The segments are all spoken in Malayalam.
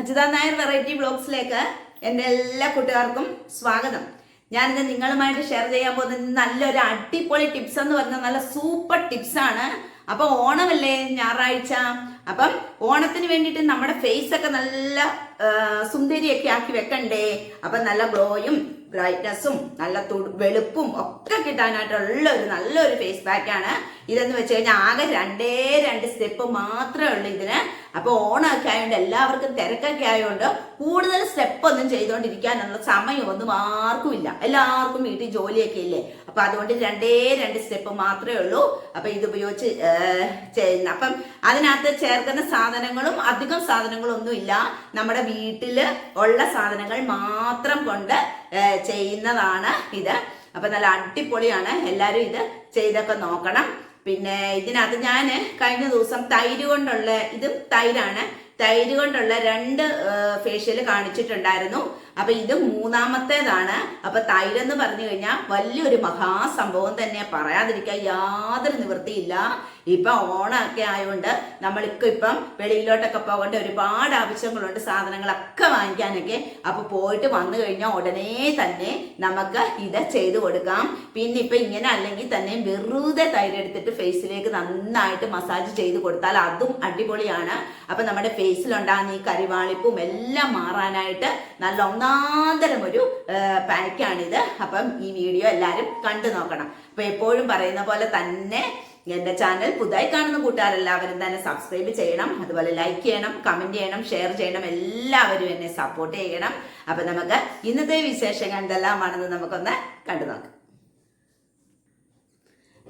അജിത നായർ വെറൈറ്റി ബ്ലോഗ്സിലേക്ക് എന്റെ എല്ലാ കൂട്ടുകാർക്കും സ്വാഗതം. ഞാനിത് നിങ്ങളുമായിട്ട് ഷെയർ ചെയ്യാൻ പോകുന്നത് നല്ലൊരു അടിപൊളി ടിപ്സ് എന്ന് പറഞ്ഞാൽ നല്ല സൂപ്പർ ടിപ്സ് ആണ്. അപ്പൊ ഓണമല്ലേ? ഞായറാഴ്ച. അപ്പം ഓണത്തിന് വേണ്ടിയിട്ട് നമ്മുടെ ഫേസ് ഒക്കെ നല്ല സുന്ദരിയൊക്കെ ആക്കി വെക്കണ്ടേ? അപ്പൊ നല്ല ഗ്ലോയും ബ്രൈറ്റ്നസ്സും നല്ല വെളുപ്പും ഒക്കെ കിട്ടാനായിട്ടുള്ള ഒരു നല്ലൊരു ഫേസ് പാക്ക് ആണ്. ഇതെന്ന് വെച്ച് കഴിഞ്ഞാൽ ആകെ രണ്ടേ രണ്ട് സ്റ്റെപ്പ് മാത്രമേ ഉള്ളൂ ഇതിന്. അപ്പോൾ ഓണമൊക്കെ ആയതുകൊണ്ട് എല്ലാവർക്കും തിരക്കൊക്കെ ആയതുകൊണ്ട് കൂടുതൽ സ്റ്റെപ്പ് ഒന്നും ചെയ്തുകൊണ്ടിരിക്കാനുള്ള സമയമൊന്നും ആർക്കും ഇല്ല. എല്ലാവർക്കും വീട്ടിൽ ജോലിയൊക്കെ ഇല്ലേ? അപ്പൊ അതുകൊണ്ട് രണ്ടേ രണ്ട് സ്റ്റെപ്പ് മാത്രമേ ഉള്ളൂ. അപ്പൊ ഇത് ഉപയോഗിച്ച് ചെയ്യുന്ന. അപ്പം അതിനകത്ത് ചേർക്കുന്ന സാധനങ്ങളും അധികം സാധനങ്ങളും ഒന്നും ഇല്ല നമ്മുടെ വീട്ടിൽ ഉള്ള സാധനങ്ങൾ മാത്രം കൊണ്ട് ചെയ്യുന്നതാണ് ഇത്. അപ്പൊ നല്ല അടിപൊളിയാണ്. എല്ലാവരും ഇത് ചെയ്തൊക്കെ നോക്കണം. പിന്നെ ഇതിനകത്ത് ഞാൻ കഴിഞ്ഞ ദിവസം തൈര് കൊണ്ടുള്ള ഇതും തൈരാണ്. തൈര് കൊണ്ടുള്ള രണ്ട് ഫേഷ്യൽ കാണിച്ചിട്ടുണ്ടായിരുന്നു. അപ്പൊ ഇത് മൂന്നാമത്തേതാണ്. അപ്പൊ തൈരെന്ന് പറഞ്ഞു കഴിഞ്ഞാൽ വലിയൊരു മഹാസംഭവം തന്നെ പറയാതിരിക്കാൻ യാതൊരു നിവൃത്തിയില്ല. ഇപ്പൊ ഓണമൊക്കെ ആയതുകൊണ്ട് നമ്മൾക്ക് ഇപ്പം വെളിയിലോട്ടൊക്കെ പോകേണ്ട ഒരുപാട് ആവശ്യങ്ങളുണ്ട് സാധനങ്ങളൊക്കെ വാങ്ങിക്കാനൊക്കെ. അപ്പൊ പോയിട്ട് വന്നു കഴിഞ്ഞാൽ ഉടനെ തന്നെ നമുക്ക് ഇത് ചെയ്തു കൊടുക്കാം. പിന്നെ ഇപ്പൊ ഇങ്ങനെ അല്ലെങ്കിൽ തന്നെ വെറുതെ തൈരെടുത്തിട്ട് ഫേസിലേക്ക് നന്നായിട്ട് മസാജ് ചെയ്ത് കൊടുത്താൽ അതും അടിപൊളിയാണ്. അപ്പൊ നമ്മുടെ ഫേസിലുണ്ടാകുന്ന ഈ കരിവാളിപ്പും എല്ലാം മാറാനായിട്ട് നല്ല ഒന്നാന്തരം ഒരു പാക്കാണിത് അപ്പം ഈ വീഡിയോ എല്ലാവരും കണ്ടു നോക്കണം. അപ്പൊ എപ്പോഴും പറയുന്ന പോലെ തന്നെ എന്റെ ചാനൽ പുതുതായി കാണുന്ന കൂട്ടുകാരെല്ലാവരും തന്നെ സബ്സ്ക്രൈബ് ചെയ്യണം അതുപോലെ ലൈക്ക് ചെയ്യണം കമന്റ് ചെയ്യണം ഷെയർ ചെയ്യണം എല്ലാവരും എന്നെ സപ്പോർട്ട് ചെയ്യണം. അപ്പൊ നമുക്ക് ഇന്നത്തെ വിശേഷങ്ങൾ എന്തെല്ലാമാണെന്ന് നമുക്കൊന്ന് കണ്ടു നോക്കാം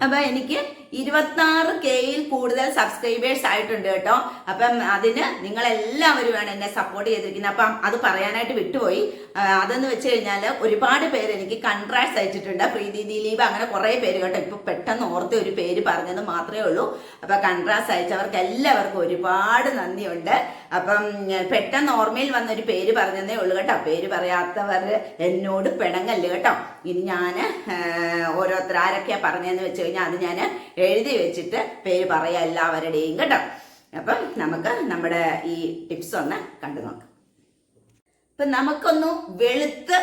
അപ്പൊ എനിക്ക് ഇരുപത്തിനാറ് കെയിൽ കൂടുതൽ സബ്സ്ക്രൈബേഴ്സ് ആയിട്ടുണ്ട് കേട്ടോ. അപ്പം അതിന് നിങ്ങൾ എല്ലാവരുമാണ് എന്നെ സപ്പോർട്ട് ചെയ്തിരിക്കുന്നത്. അപ്പം അത് പറയാനായിട്ട് വിട്ടുപോയി. അതെന്ന് വെച്ച് കഴിഞ്ഞാൽ ഒരുപാട് പേര് എനിക്ക് കൺട്രാക്ട്സ് അയച്ചിട്ടുണ്ട്. പ്രീതി ദിലീപ് അങ്ങനെ കുറേ പേര് കേട്ടോ. ഇപ്പൊ പെട്ടെന്ന് ഓർത്ത് ഒരു പേര് പറഞ്ഞത് മാത്രമേ ഉള്ളൂ. അപ്പൊ കൺട്രാക്ട്സ് അയച്ചവർക്ക് എല്ലാവർക്കും ഒരുപാട് നന്ദിയുണ്ട്. അപ്പം പെട്ടെന്ന് ഓർമ്മയിൽ വന്ന ഒരു പേര് പറഞ്ഞതേ ഉള്ളൂ കേട്ടോ. പേര് പറയാത്തവർ എന്നോട് പിണങ്ങല്ല് കേട്ടോ. ഇനി ഞാൻ ഓരോരുത്തർ ആരൊക്കെയാ പറഞ്ഞതെന്ന് വെച്ച് കഴിഞ്ഞാൽ അത് ഞാൻ എഴുതി വെച്ചിട്ട് പേര് പറയാം എല്ലാവരുടെയും കേട്ടോ. അപ്പം നമുക്ക് നമ്മുടെ ഈ ടിപ്സ് ഒന്ന് കണ്ടു നോക്കാം. ഇപ്പൊ നമുക്കൊന്ന് വെളുത്ത്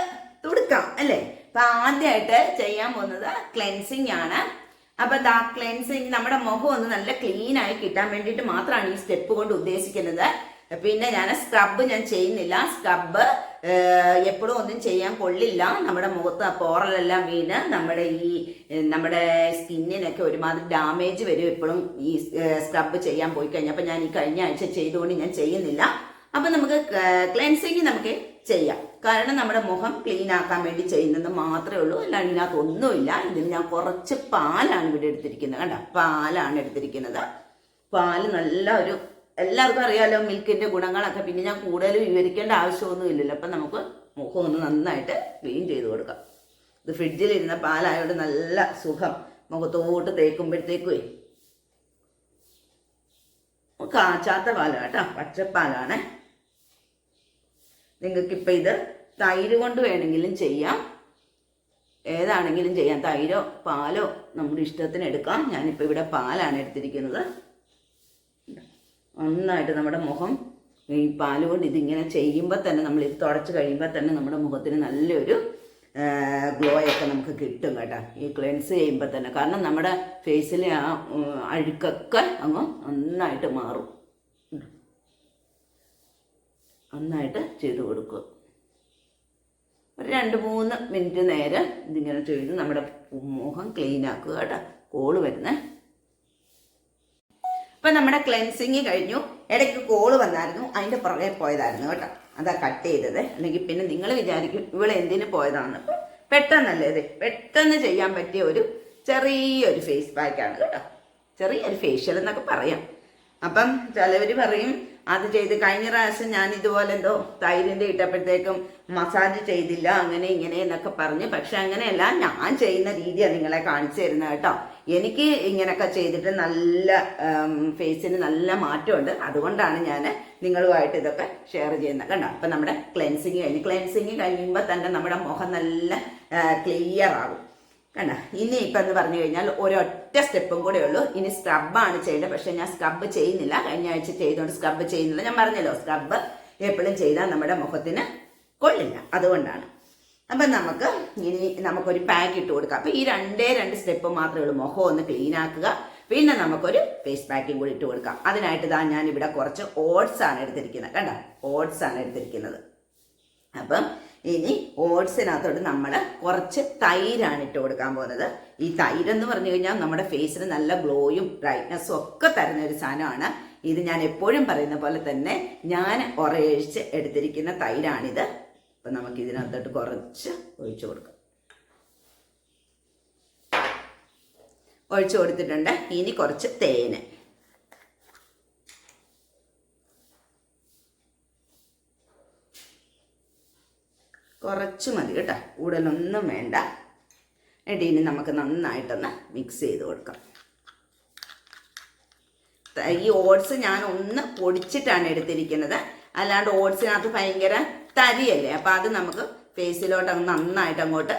തുടുക്കാം അല്ലേ? അപ്പൊ ആദ്യമായിട്ട് ചെയ്യാൻ പോകുന്നത് ക്ലെൻസിങ് ആണ്. അപ്പൊ ദാ ക്ലെൻസിങ് നമ്മുടെ മുഖം ഒന്ന് നല്ല ക്ലീൻ ആയി കിട്ടാൻ വേണ്ടിയിട്ട് മാത്രമാണ് ഈ സ്റ്റെപ്പ് കൊണ്ട് ഉദ്ദേശിക്കുന്നത്. പിന്നെ ഞാൻ സ്ക്രബ് ഞാൻ ചെയ്യുന്നില്ല. സ്ക്രബ് എപ്പോഴും ഒന്നും ചെയ്യാൻ കൊള്ളില്ല. നമ്മുടെ മുഖത്ത് പോറലെല്ലാം വീണ് നമ്മുടെ ഈ നമ്മുടെ സ്കിന്നിനൊക്കെ ഒരുമാതിരി ഡാമേജ് വരും എപ്പോഴും ഈ സ്ക്രബ് ചെയ്യാൻ പോയി കഴിഞ്ഞാൽ അപ്പം ഞാൻ ഈ കഴിഞ്ഞ ആഴ്ച ചെയ്തുകൊണ്ട് ഞാൻ ചെയ്യുന്നില്ല. അപ്പം നമുക്ക് ക്ലെൻസിങ് നമുക്ക് ചെയ്യാം. കാരണം നമ്മുടെ മുഖം ക്ലീൻ ആക്കാൻ വേണ്ടി ചെയ്യുന്നത് മാത്രമേ ഉള്ളൂ. അല്ലാണ്ട് ഇതിനകത്ത് ഒന്നുമില്ല. ഇതിന് ഞാൻ കുറച്ച് പാലാണ് ഇവിടെ എടുത്തിരിക്കുന്നത്. കണ്ട? പാലാണ് എടുത്തിരിക്കുന്നത്. പാൽ നല്ല ഒരു എല്ലാവർക്കും അറിയാലോ മിൽക്കിന്റെ ഗുണങ്ങളൊക്കെ. പിന്നെ ഞാൻ കൂടുതൽ വിവരിക്കേണ്ട ആവശ്യമൊന്നും ഇല്ലല്ലോ അപ്പം നമുക്ക് മുഖം ഒന്ന് നന്നായിട്ട് ക്ലീൻ ചെയ്ത് കൊടുക്കാം. ഇത് ഫ്രിഡ്ജിലിരുന്ന പാലായോട് നല്ല സുഖം. മുഖത്തോട്ട് തേക്കുമ്പോഴത്തേക്കുവേ. കാച്ചാത്ത പാലാണ് കേട്ടോ പച്ചപ്പാലാണ്. നിങ്ങൾക്ക് ഇപ്പം ഇത് തൈര് കൊണ്ട് വേണമെങ്കിലും ചെയ്യാം. ഏതാണെങ്കിലും ചെയ്യാം. തൈരോ പാലോ നമ്മുടെ ഇഷ്ടത്തിന് എടുക്കാം ഞാനിപ്പോൾ ഇവിടെ പാലാണ് എടുത്തിരിക്കുന്നത്. നന്നായിട്ട് നമ്മുടെ മുഖം ഈ പാൽ കൊണ്ട് ഇതിങ്ങനെ ചെയ്യുമ്പോൾ തന്നെ നമ്മൾ ഇത് തുടച്ച് കഴിയുമ്പോൾ തന്നെ നമ്മുടെ മുഖത്തിന് നല്ലൊരു ഗ്ലോ ഒക്കെ നമുക്ക് കിട്ടും കേട്ടോ. ഈ ക്ലെൻസ് ചെയ്യുമ്പോൾ തന്നെ. കാരണം നമ്മുടെ ഫേസിലെ ആ അഴുക്കൊക്കെ അങ്ങ് നന്നായിട്ട് മാറും. നന്നായിട്ട് ചെയ്ത് കൊടുക്കുക. ഒരു രണ്ട് മൂന്ന് മിനിറ്റ് നേരം ഇതിങ്ങനെ ചെയ്ത് നമ്മുടെ മുഖം ക്ലീൻ ആക്കുക കേട്ടോ. കോൾ വരുന്നേ. ഇപ്പൊ നമ്മുടെ ക്ലെൻസിങ് കഴിഞ്ഞു. ഇടയ്ക്ക് കോൾ വന്നായിരുന്നു. അതിന്റെ പുറകെ പോയതായിരുന്നു കേട്ടോ. അതാ കട്ട് ചെയ്തത്. അല്ലെങ്കിൽ പിന്നെ നിങ്ങൾ വിചാരിക്കും ഇവിടെ എന്തിനു പോയതാണെന്ന് പെട്ടെന്നല്ലേ ഇത്? പെട്ടെന്ന് ചെയ്യാൻ പറ്റിയ ഒരു ചെറിയൊരു ഫേസ് പാക്കാണ് കേട്ടോ. ചെറിയൊരു ഫേഷ്യൽ എന്നൊക്കെ പറയാം. അപ്പം ചിലവർ പറയും അത് ചെയ്ത് കഴിഞ്ഞ പ്രാവശ്യം ഞാൻ ഇതുപോലെ എന്തോ തൈരിന്റെ ഇട്ടപ്പോഴത്തേക്കും മസാജ് ചെയ്തില്ല അങ്ങനെ ഇങ്ങനെ എന്നൊക്കെ പറഞ്ഞ്. പക്ഷെ അങ്ങനെയല്ല ഞാൻ ചെയ്യുന്ന രീതിയാണ് നിങ്ങളെ കാണിച്ചു തരുന്നത് കേട്ടോ. എനിക്ക് ഇങ്ങനെയൊക്കെ ചെയ്തിട്ട് നല്ല ഫേസിന് നല്ല മാറ്റമുണ്ട്. അതുകൊണ്ടാണ് ഞാൻ നിങ്ങളുമായിട്ട് ഇതൊക്കെ ഷെയർ ചെയ്യുന്നത്. കണ്ടോ? അപ്പം നമ്മുടെ ക്ലെൻസിങ് കഴിഞ്ഞ് ക്ലെൻസിങ് കഴിയുമ്പോൾ തന്നെ നമ്മുടെ മുഖം നല്ല ക്ലിയർ ആകും. കണ്ട? ഇനി ഇപ്പം എന്ന് പറഞ്ഞു കഴിഞ്ഞാൽ ഒരൊറ്റ സ്റ്റെപ്പും കൂടെ ഉള്ളൂ. ഇനി സ്ക്രബാണ് ചെയ്യേണ്ടത്. പക്ഷേ ഞാൻ സ്ക്രബ് ചെയ്യുന്നില്ല. കഴിഞ്ഞ ആഴ്ച ചെയ്തുകൊണ്ട് സ്ക്രബ് ചെയ്യുന്നില്ല. ഞാൻ പറഞ്ഞല്ലോ സ്ക്രബ് എപ്പോഴും ചെയ്താൽ നമ്മുടെ മുഖത്തിന് കൊള്ളില്ല. അതുകൊണ്ടാണ്. അപ്പം നമുക്ക് ഇനി നമുക്കൊരു പാക്ക് ഇട്ട് കൊടുക്കാം. അപ്പം ഈ രണ്ടേ രണ്ട് സ്റ്റെപ്പ് മാത്രമേ ഉള്ളൂ. മുഖം ഒന്ന് ക്ലീൻ ആക്കുക. പിന്നെ നമുക്കൊരു ഫേസ് പാക്കും കൂടി ഇട്ട് കൊടുക്കാം. അതിനായിട്ട് ഇതാ ഞാൻ ഇവിടെ കുറച്ച് ഓട്സ് ആണ് എടുത്തിരിക്കുന്നത്. കണ്ട? ഓട്സ് ആണ് എടുത്തിരിക്കുന്നത്. അപ്പം ഇനി ഓട്സിനകത്തോട്ട് നമ്മൾ കുറച്ച് തൈരാണ് ഇട്ട് കൊടുക്കാൻ പോകുന്നത്. ഈ തൈരെന്ന് പറഞ്ഞു കഴിഞ്ഞാൽ നമ്മുടെ ഫേസിന് നല്ല ഗ്ലോയും ബ്രൈറ്റ്നസ്സും ഒക്കെ തരുന്ന ഒരു സാധനമാണ്. ഇത് ഞാൻ എപ്പോഴും പറയുന്ന പോലെ തന്നെ ഞാൻ ഉറയിച്ച് എടുത്തിരിക്കുന്ന തൈരാണിത്. അപ്പം നമുക്ക് ഇതിനകത്തോട്ട് കുറച്ച് ഒഴിച്ചു കൊടുക്കാം. ഒഴിച്ചു കൊടുത്തിട്ടുണ്ട്. ഇനി കുറച്ച് തേന്. കുറച്ച് മതി കേട്ടോ. കൂടുതലൊന്നും വേണ്ട. എന്നിട്ട് ഇനി നമുക്ക് നന്നായിട്ടൊന്ന് മിക്സ് ചെയ്ത് കൊടുക്കാം. ഈ ഓട്സ് ഞാൻ ഒന്ന് പൊടിച്ചിട്ടാണ് എടുത്തിരിക്കുന്നത്. അല്ലാണ്ട് ഓട്സിനകത്ത് ഭയങ്കര തരിയല്ലേ? അപ്പോൾ അത് നമുക്ക് ഫേസിലോട്ട് അങ്ങ് നന്നായിട്ട് അങ്ങോട്ട്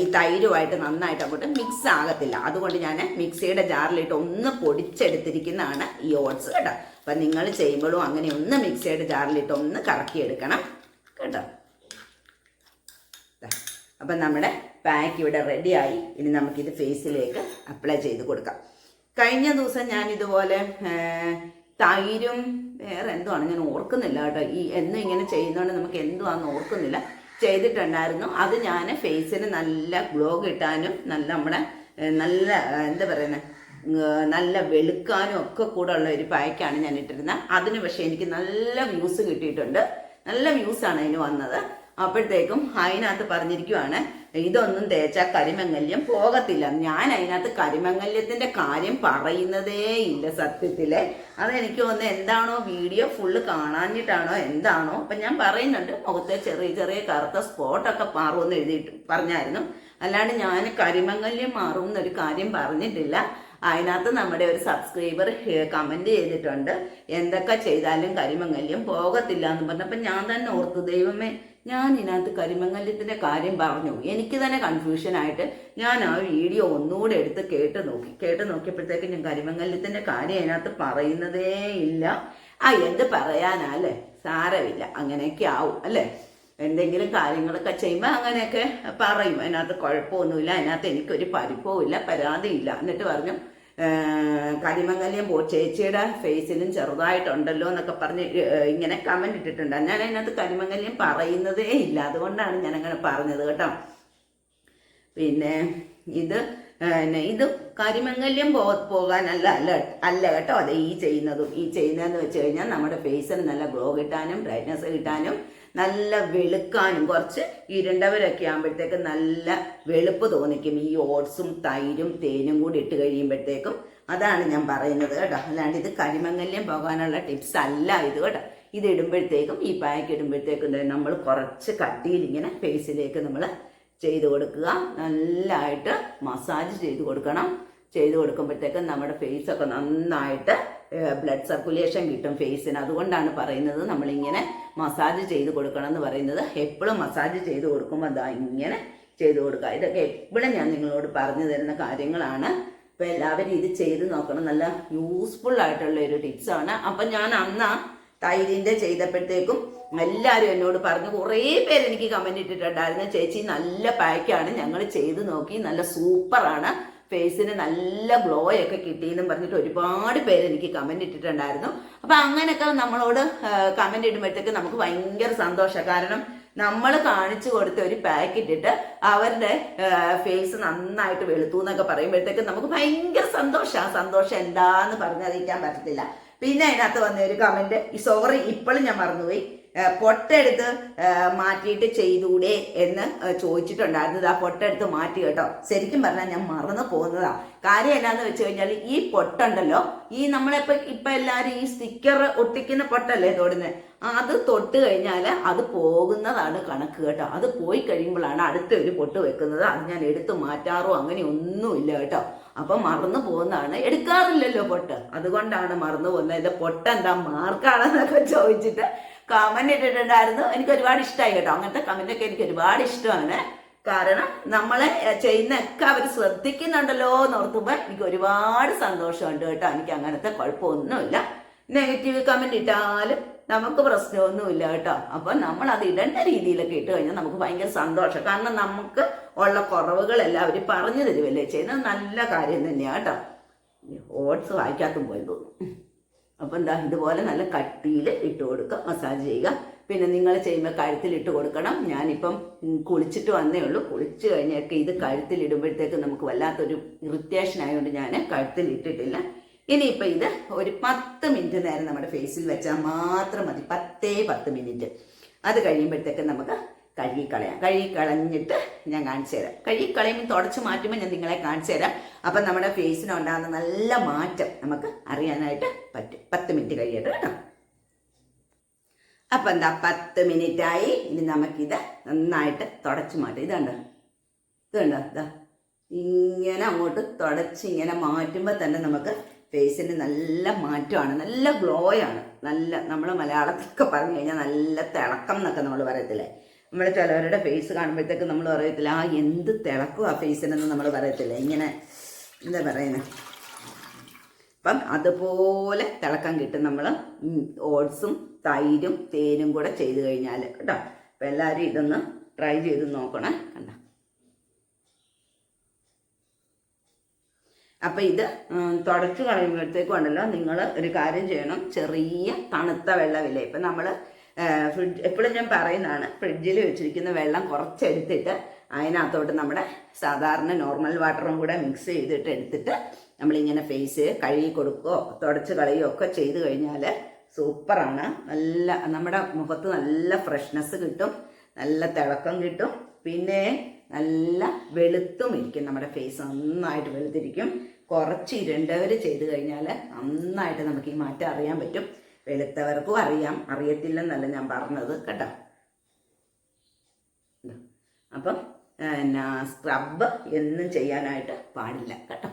ഈ തൈരുമായിട്ട് നന്നായിട്ട് അങ്ങോട്ട് മിക്സ് ആകത്തില്ല. അതുകൊണ്ട് ഞാൻ മിക്സിയുടെ ജാറിലിട്ട് ഒന്ന് പൊടിച്ചെടുത്തിരിക്കുന്നതാണ് ഈ ഓട്സ് കേട്ടോ. അപ്പം നിങ്ങൾ ചെയ്യുമ്പോഴും അങ്ങനെ ഒന്ന് മിക്സിയുടെ ജാറിലിട്ട് ഒന്ന് കറക്കിയെടുക്കണം കേട്ടോ. അപ്പം നമ്മുടെ പാക്ക് ഇവിടെ റെഡിയായി ഇനി നമുക്കിത് ഫേസിലേക്ക് അപ്ലൈ ചെയ്ത് കൊടുക്കാം. കഴിഞ്ഞ ദിവസം ഞാൻ ഇതുപോലെ തൈരും വേറെ എന്തുവാണ്? ഞാൻ ഓർക്കുന്നില്ല കേട്ടോ. ഈ എന്നും ഇങ്ങനെ ചെയ്യുന്നതുകൊണ്ട് നമുക്ക് എന്തുവാന്ന് ഓർക്കുന്നില്ല. ചെയ്തിട്ടുണ്ടായിരുന്നു. അത് ഞാൻ ഫേസിന് നല്ല ഗ്ലോ കിട്ടാനും നല്ല നമ്മുടെ നല്ല എന്താ പറയുന്നത് നല്ല വെളുക്കാനും ഒക്കെ കൂടെ ഉള്ള ഒരു പായ്ക്കാണ് ഞാൻ ഇട്ടിരുന്നത് അതിന് പക്ഷേ എനിക്ക് നല്ല വ്യൂസ് കിട്ടിയിട്ടുണ്ട്. നല്ല വ്യൂസാണ് അതിന് വന്നത്. അപ്പോഴത്തേക്കും അതിനകത്ത് പറഞ്ഞിരിക്കുവാണ് ഇതൊന്നും തേച്ചാൽ കരിമംഗല്യം പോകത്തില്ല. ഞാൻ അതിനകത്ത് കരിമംഗല്യത്തിന്റെ കാര്യം പറയുന്നതേ ഇല്ല സത്യത്തിൽ. അതെനിക്ക് ഒന്ന് എന്താണോ വീഡിയോ ഫുള്ള് കാണാഞ്ഞിട്ടാണോ എന്താണോ അപ്പൊ ഞാൻ പറയുന്നുണ്ട്. മുഖത്തെ ചെറിയ ചെറിയ കറുത്ത സ്പോട്ടൊക്കെ മാറുമെന്ന് എഴുതിയിട്ട് പറഞ്ഞായിരുന്നു. അല്ലാണ്ട് ഞാൻ കരിമംഗല്യം മാറും എന്നൊരു കാര്യം പറഞ്ഞിട്ടില്ല. അതിനകത്ത് നമ്മുടെ ഒരു സബ്സ്ക്രൈബർ കമന്റ് ചെയ്തിട്ടുണ്ട്. എന്തൊക്കെ ചെയ്താലും കരിമംഗല്യം പോകത്തില്ല എന്ന് പറഞ്ഞപ്പോൾ ഞാൻ തന്നെ ഓർത്തു ദൈവമേ ഞാൻ ഇതിനകത്ത് കരിമംഗല്യത്തിന്റെ കാര്യം പറഞ്ഞു. എനിക്ക് തന്നെ കൺഫ്യൂഷൻ ആയിട്ട് ഞാൻ ആ വീഡിയോ ഒന്നുകൂടെ എടുത്ത് കേട്ട് നോക്കി. കേട്ട് നോക്കിയപ്പോഴത്തേക്ക് ഞാൻ കരിമംഗല്യത്തിന്റെ കാര്യം അതിനകത്ത് പറയുന്നതേ ഇല്ല. ആ എന്ത് പറയാനാ അല്ലേ സാരമില്ല. അങ്ങനെയൊക്കെ ആവും അല്ലേ? എന്തെങ്കിലും കാര്യങ്ങളൊക്കെ ചെയ്യുമ്പോൾ അങ്ങനെയൊക്കെ പറയും. അതിനകത്ത് കുഴപ്പമൊന്നുമില്ല. അതിനകത്ത് എനിക്കൊരു പരിപ്പവും ഇല്ല പരാതിയില്ല. എന്നിട്ട് പറഞ്ഞു "ഏർ, കരിമംഗല്യം പോ ചേച്ചിയുടെ ഫേസിലും ചെറുതായിട്ടുണ്ടല്ലോ എന്നൊക്കെ പറഞ്ഞ് ഇങ്ങനെ കമന്റ് ഇട്ടിട്ടുണ്ട്. ഞാൻ അതിനകത്ത് കരിമംഗല്യം പറയുന്നതേ ഇല്ല. അതുകൊണ്ടാണ് ഞാൻ അങ്ങനെ പറഞ്ഞത് കേട്ടോ. പിന്നെ ഇത് പിന്നെ ഇത് കരിമംഗല്യം പോ പോകാനല്ല അല്ല അല്ല കേട്ടോ. അതെ ഈ ചെയ്യുന്നതും. ഈ ചെയ്യുന്നതെന്ന് വെച്ച് കഴിഞ്ഞാൽ നമ്മുടെ ഫേസിന് നല്ല ഗ്ലോ കിട്ടാനും ബ്രൈറ്റ്നസ് കിട്ടാനും നല്ല വെളുക്കാനും കുറച്ച് ഇരുണ്ടവരൊക്കെ ആകുമ്പോഴത്തേക്കും നല്ല വെളുപ്പ് തോന്നിക്കും. ഈ ഓട്സും തൈരും തേനും കൂടി ഇട്ട് കഴിയുമ്പോഴത്തേക്കും അതാണ് ഞാൻ പറയുന്നത് കേട്ടോ. അല്ലാണ്ട് ഇത് കരിമങ്ങല്യം പോകാനുള്ള ടിപ്സ് അല്ല ഇത് കേട്ടോ. ഇത് ഇടുമ്പോഴത്തേക്കും ഈ പാക്ക് ഇടുമ്പോഴത്തേക്കും നമ്മൾ കുറച്ച് കട്ടിയിലിങ്ങനെ ഫേസിലേക്ക് നമ്മൾ ചെയ്ത് കൊടുക്കുക. നല്ലതായിട്ട് മസാജ് ചെയ്ത് കൊടുക്കണം. ചെയ്ത് കൊടുക്കുമ്പോഴത്തേക്കും നമ്മുടെ ഫേസൊക്കെ നന്നായിട്ട് ബ്ലഡ് സർക്കുലേഷൻ കിട്ടും ഫേസിന് അതുകൊണ്ടാണ് പറയുന്നത് നമ്മളിങ്ങനെ മസാജ് ചെയ്ത് കൊടുക്കണം എന്ന് പറയുന്നത്. എപ്പോഴും മസാജ് ചെയ്ത് കൊടുക്കുമ്പോൾ അതാ ഇങ്ങനെ ചെയ്ത് കൊടുക്കുക. ഇതൊക്കെ എപ്പോഴും ഞാൻ നിങ്ങളോട് പറഞ്ഞു തരുന്ന കാര്യങ്ങളാണ്. അപ്പം എല്ലാവരും ഇത് ചെയ്ത് നോക്കണം. നല്ല യൂസ്ഫുൾ ആയിട്ടുള്ള ഒരു ടിപ്സാണ് അപ്പം ഞാൻ അന്ന് തൈരിന്റെ ചെയ്തപ്പോഴത്തേക്കും എല്ലാവരും എന്നോട് പറഞ്ഞു കുറേ പേര് എനിക്ക് കമന്റ് ഇട്ടിട്ടുണ്ടായിരുന്നു. ചേച്ചി നല്ല പാക്കാണ് ഞങ്ങൾ ചെയ്ത് നോക്കി. നല്ല സൂപ്പറാണ് ഫേസിന് നല്ല ഗ്ലോ ഒക്കെ കിട്ടിയെന്നും പറഞ്ഞിട്ട് ഒരുപാട് പേര് എനിക്ക് കമന്റ് ഇട്ടിട്ടുണ്ടായിരുന്നു. അപ്പം അങ്ങനെയൊക്കെ നമ്മളോട് കമന്റ് ഇടുമ്പോഴത്തേക്ക് നമുക്ക് ഭയങ്കര സന്തോഷം. കാരണം നമ്മൾ കാണിച്ചു കൊടുത്ത ഒരു പാക്കറ്റ് ഇട്ട് അവരുടെ ഫേസ് നന്നായിട്ട് വെളുത്തു എന്നൊക്കെ പറയുമ്പോഴത്തേക്ക് നമുക്ക് ഭയങ്കര സന്തോഷം. സന്തോഷം എന്താന്ന് പറഞ്ഞറിയിക്കാൻ പറ്റത്തില്ല. പിന്നെ അതിനകത്ത് വന്ന ഒരു കമന്റ് സോറി ഇപ്പോഴും ഞാൻ മറന്നുപോയി. പൊട്ടെടുത്ത് മാറ്റിയിട്ട് ചെയ്തൂടെ എന്ന് ചോദിച്ചിട്ടുണ്ടായിരുന്നത് ചോദിച്ചിട്ടുണ്ടായിരുന്നു. ആ പൊട്ടെടുത്ത് മാറ്റി കേട്ടോ. ശരിക്കും പറഞ്ഞാൽ ഞാൻ മറന്നു പോകുന്നതാ. കാര്യം എന്നാന്ന് വെച്ച് കഴിഞ്ഞാൽ ഈ പൊട്ടുണ്ടല്ലോ. ഈ നമ്മളിപ്പോ ഇപ്പൊ എല്ലാരും ഈ സ്റ്റിക്കർ ഒട്ടിക്കുന്ന പൊട്ടല്ലേ തൊടുന്നത് അത് തൊട്ട് കഴിഞ്ഞാൽ അത് പോകുന്നതാണ് കണക്ക് കേട്ടോ. അത് പോയി കഴിയുമ്പോഴാണ് അടുത്ത ഒരു പൊട്ട് വെക്കുന്നത്. അത് ഞാൻ എടുത്തു മാറ്റാറോ അങ്ങനെ ഒന്നുമില്ല കേട്ടോ. അപ്പൊ മറന്നു പോകുന്നതാണ്. എടുക്കാറില്ലല്ലോ പൊട്ട്. അതുകൊണ്ടാണ് മറന്നു പോകുന്നത്. ഇത് പൊട്ടെന്താ മാർക്കാണെന്നൊക്കെ ചോദിച്ചിട്ട് കമന്റ് ഇട്ടിട്ടുണ്ടായിരുന്നു. എനിക്ക് ഒരുപാട് ഇഷ്ടമായി കേട്ടോ. അങ്ങനത്തെ കമന്റ് ഒക്കെ എനിക്ക് ഒരുപാട് ഇഷ്ടമാണ്. കാരണം നമ്മളെ ചെയ്യുന്നൊക്കെ അവർ ശ്രദ്ധിക്കുന്നുണ്ടല്ലോ എന്ന് ഓർത്തുമ്പോൾ എനിക്ക് ഒരുപാട് സന്തോഷമുണ്ട് കേട്ടോ. എനിക്ക് അങ്ങനത്തെ കുഴപ്പമൊന്നുമില്ല. നെഗറ്റീവ് കമന്റ് ഇട്ടാലും നമുക്ക് പ്രശ്നമൊന്നുമില്ല കേട്ടോ. അപ്പൊ നമ്മൾ അത് ഇടേണ്ട രീതിയിലൊക്കെ ഇട്ട് കഴിഞ്ഞാൽ നമുക്ക് ഭയങ്കര സന്തോഷം. കാരണം നമുക്ക് ഉള്ള കുറവുകളെല്ലാം അവർ പറഞ്ഞു തരുമല്ലേ ചെയ്യുന്നത്? നല്ല കാര്യം തന്നെയാണ് കേട്ടോ. ഓട്സ് വായിക്കാത്തും പോയി തോന്നും അപ്പം എന്താ ഇതുപോലെ നല്ല കട്ടിയിൽ ഇട്ട് കൊടുക്കുക മസാജ് ചെയ്യുക. പിന്നെ നിങ്ങൾ ചെയ്യുമ്പോൾ കഴുത്തിൽ ഇട്ട് കൊടുക്കണം. ഞാനിപ്പം കുളിച്ചിട്ട് വന്നേ ഉള്ളൂ. കുളിച്ച് കഴിഞ്ഞൊക്കെ ഇത് കഴുത്തിൽ ഇടുമ്പോഴത്തേക്ക് നമുക്ക് വല്ലാത്തൊരു ഇറിറ്റേഷൻ ആയതുകൊണ്ട് ഞാൻ കഴുത്തിൽ ഇട്ടിട്ടില്ല. ഇനിയിപ്പോൾ ഇത് ഒരു പത്ത് മിനിറ്റ് നേരം നമ്മുടെ ഫേസിൽ വെച്ചാൽ മാത്രം മതി. പത്തേ പത്ത് മിനിറ്റ് അത് കഴിയുമ്പോഴത്തേക്ക് നമുക്ക് കഴുകിക്കളയാം. കഴുകിക്കളഞ്ഞിട്ട് ഞാൻ കാണിച്ചു തരാം. കഴുകിക്കളയുമ്പോൾ തുടച്ച് മാറ്റുമ്പോൾ ഞാൻ നിങ്ങളെ കാണിച്ചു തരാം. അപ്പം നമ്മുടെ ഫേസിനുണ്ടാകുന്ന നല്ല മാറ്റം നമുക്ക് അറിയാനായിട്ട് പത്ത് മിനിറ്റ് കഴിയട്ടെ കേട്ടോ. അപ്പം എന്താ പത്ത് മിനിറ്റ് ആയി ഇനി നമുക്കിത് നന്നായിട്ട് തുടച്ച് മാറ്റാം. ഇതുണ്ടോ ഇതുണ്ടോ ഇതാ ഇങ്ങനെ അങ്ങോട്ട് തുടച്ച് ഇങ്ങനെ മാറ്റുമ്പോൾ തന്നെ നമുക്ക് ഫേസിന് നല്ല മാറ്റമാണ്. നല്ല ഗ്ലോ ആണ് നല്ല നമ്മൾ മലയാളത്തിലൊക്കെ പറഞ്ഞു കഴിഞ്ഞാൽ നല്ല തിളക്കം എന്നൊക്കെ നമ്മൾ പറയത്തില്ലേ? നമ്മൾ ചിലവരുടെ ഫേസ് കാണുമ്പോഴത്തേക്ക് നമ്മൾ പറയത്തില്ല ആ എന്ത് തിളക്കും ആ ഫേസിനെന്ന് നമ്മൾ പറയത്തില്ല? ഇങ്ങനെ എന്താ പറയുന്നത് അപ്പം അതുപോലെ തിളക്കം കിട്ടും നമ്മൾ ഓട്സും തൈരും തേനും കൂടെ ചെയ്ത് കഴിഞ്ഞാൽ കേട്ടോ. അപ്പം എല്ലാവരും ഇതൊന്ന് ട്രൈ ചെയ്ത് നോക്കണേ കണ്ട. അപ്പം ഇത് തുടച്ചു കളയുമ്പോഴത്തേക്കും ഉണ്ടല്ലോ നിങ്ങൾ ഒരു കാര്യം ചെയ്യണം. ചെറിയ തണുത്ത വെള്ളമില്ലേ? ഇപ്പം നമ്മൾ ഫ്രിഡ്ജ് എപ്പോഴും ഞാൻ പറയുന്നതാണ് ഫ്രിഡ്ജിൽ വെച്ചിരിക്കുന്ന വെള്ളം കുറച്ചെടുത്തിട്ട് അതിനകത്തോട്ട് നമ്മുടെ സാധാരണ നോർമൽ വാട്ടറും കൂടെ മിക്സ് ചെയ്തിട്ട് എടുത്തിട്ട് നമ്മളിങ്ങനെ ഫേസ് കഴുകി കൊടുക്കുകയോ തുടച്ച് കളയുകയോ ഒക്കെ ചെയ്ത് കഴിഞ്ഞാൽ സൂപ്പറാണ്. നല്ല നമ്മുടെ മുഖത്ത് നല്ല ഫ്രഷ്നെസ് കിട്ടും നല്ല തിളക്കം കിട്ടും. പിന്നെ നല്ല വെളുത്തും ഇരിക്കും നമ്മുടെ ഫേസ് നന്നായിട്ട് വെളുത്തിരിക്കും. കുറച്ച് ഇരുണ്ടവർ ചെയ്ത് കഴിഞ്ഞാൽ നന്നായിട്ട് നമുക്ക് ഈ മാറ്റം അറിയാൻ പറ്റും. വെളുത്തവർക്കും അറിയാം. അറിയത്തില്ലെന്നല്ല ഞാൻ പറഞ്ഞത് കേട്ടോ. അപ്പം എന്നാ സ്ക്രബ് എന്നും ചെയ്യാനായിട്ട് പാടില്ല കേട്ടോ.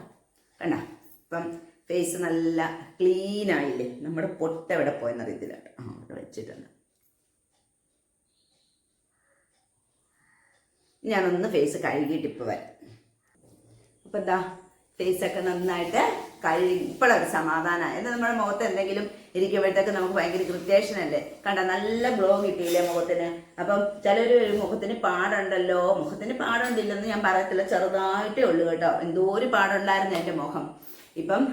കണ്ട? ഇപ്പം ഫേസ് നല്ല ക്ലീൻ ആയില്ലേ? നമ്മുടെ പൊട്ട് എവിടെ പോയെന്ന് കേട്ടോ. ആ അവിടെ വെച്ചിട്ടുണ്ട്. ഞാനൊന്ന് ഫേസ് കഴുകിയിട്ട് ഇപ്പോൾ വരാം. അപ്പം എന്താ? ഫേസൊക്കെ നന്നായിട്ട് കഴുകി ഇപ്പോഴൊരു സമാധാനമായി എന്നാൽ നമ്മുടെ മുഖത്ത് എന്തെങ്കിലും ഇരിക്കുമ്പോഴത്തേക്ക് നമുക്ക് ഭയങ്കര ഇറിറ്റേഷൻ അല്ലേ കണ്ട നല്ല ഗ്ലോ കിട്ടിയില്ലേ മുഖത്തിന്? അപ്പം ചിലർ മുഖത്തിന് പാടുണ്ടല്ലോ? മുഖത്തിന് പാടുണ്ടില്ലെന്ന് ഞാൻ പറയത്തില്ല. ചെറുതായിട്ടേ ഉള്ളൂ കേട്ടോ. എന്തോ ഒരു പാടുണ്ടായിരുന്നു എന്റെ മുഖം. ഇപ്പം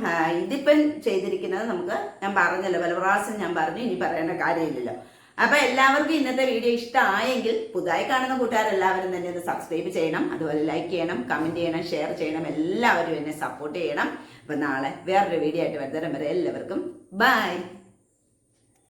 ഇതിപ്പം ചെയ്തിരിക്കുന്നത് നമുക്ക് ഞാൻ പറഞ്ഞല്ലോ. പല പ്രാവശ്യം ഞാൻ പറഞ്ഞു ഇനി പറയേണ്ട കാര്യമില്ലല്ലോ. അപ്പൊ എല്ലാവർക്കും ഇന്നത്തെ വീഡിയോ ഇഷ്ടമായെങ്കിൽ പുതുതായി കാണുന്ന കൂട്ടുകാരെല്ലാവരും തന്നെ ഇത് സബ്സ്ക്രൈബ് ചെയ്യണം. അതുപോലെ ലൈക്ക് ചെയ്യണം കമന്റ് ചെയ്യണം ഷെയർ ചെയ്യണം. എല്ലാവരും എന്നെ സപ്പോർട്ട് ചെയ്യണം. അപ്പൊ നാളെ വേറൊരു വീഡിയോ ആയിട്ട് വരുന്നവരെ എല്ലാവർക്കും Bye!